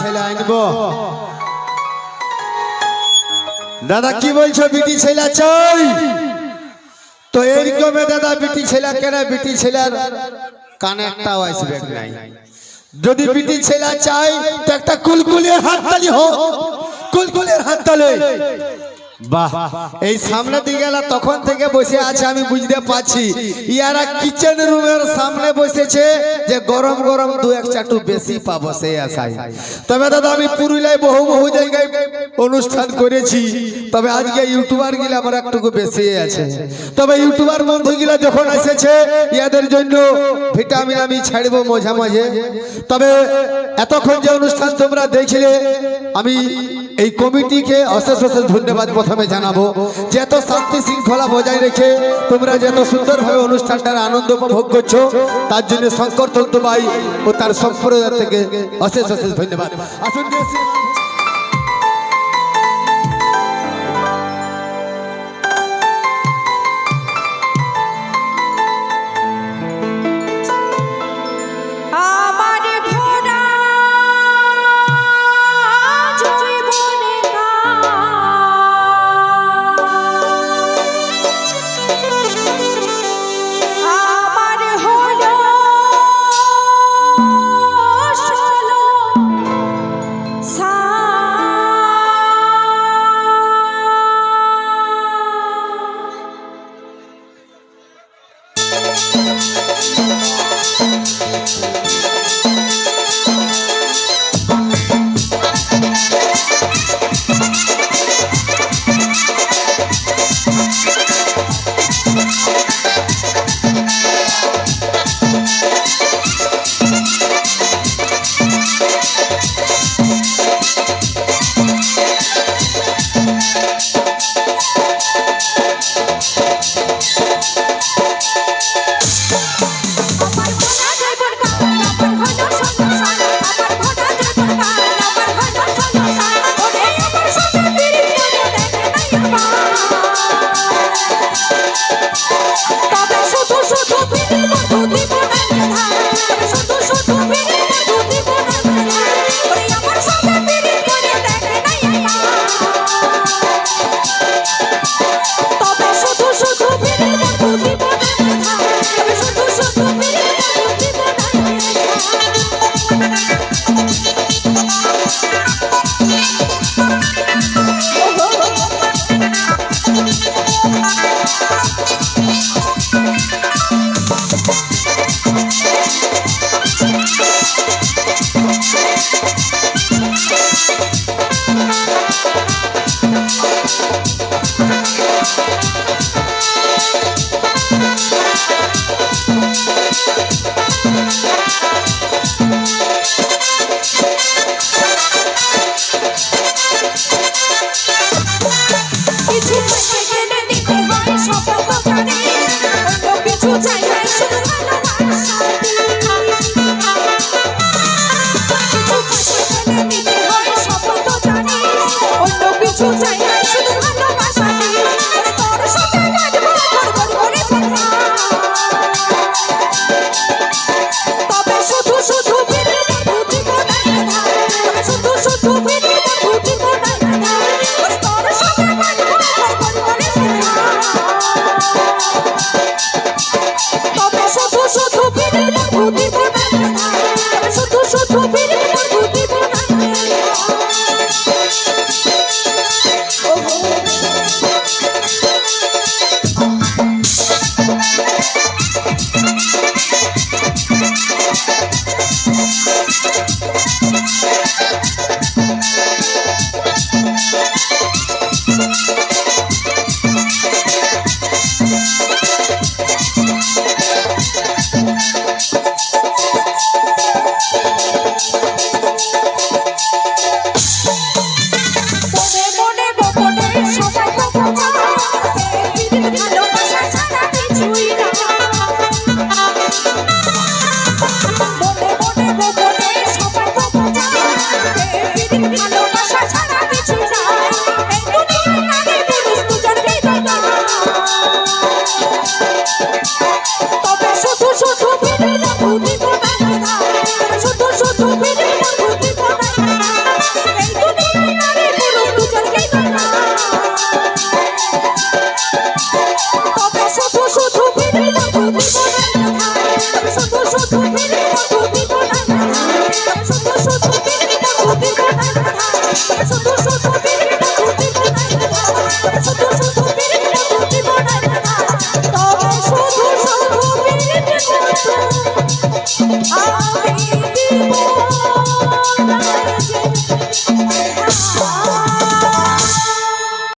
ছেলে আনব। দাদা, কি বলছো, বিটি ছেলা? চাই তো এইরকমে, দাদা, বিটি ছেলা কেন? বিটি ছেলার কানে একটাও আসবে নাই। যদি বিটি ছেলা চাই তো একটা কুলকুলের হাততালি হোক। কুলকুলের হাততালি। বাহ, এই সামনে দিকে তখন থেকে বসে আছে আমি বুঝতে পারছি। ইয়ারা কিচেন রুমের সামনে বসেছে যে গরম গরম দু এক চাটু বেশি পাবো সেই আশায়। তবে দাদা, আমি পুরুলিয়ায় বহু বহু জায়গায় অনুষ্ঠান করেছি। তবে আজকে ইউটিউবার গিলা আমার একটুকু বেশি আছে। তবে ইউটিউবার বন্ধু গিলা যখন এসেছে, ইয়াদের জন্য ভিটামিন আমি ছাড়বো মাঝে মাঝে। তবে এতক্ষণ যে অনুষ্ঠান তোমরা দেখলে, আমি এই কমিটিকে অশেষ অশেষ ধন্যবাদ প্রথমে জানাব। যে এত শান্তি শৃঙ্খলা বজায় রেখে তোমরা যত সুন্দরভাবে অনুষ্ঠানটার আনন্দ উপভোগ করছ, তার জন্য শঙ্কর তন্তু ভাই ও তার সম্প্রদায় থেকে অশেষ অশেষ ধন্যবাদ। আসুন তবে শুধু শুধু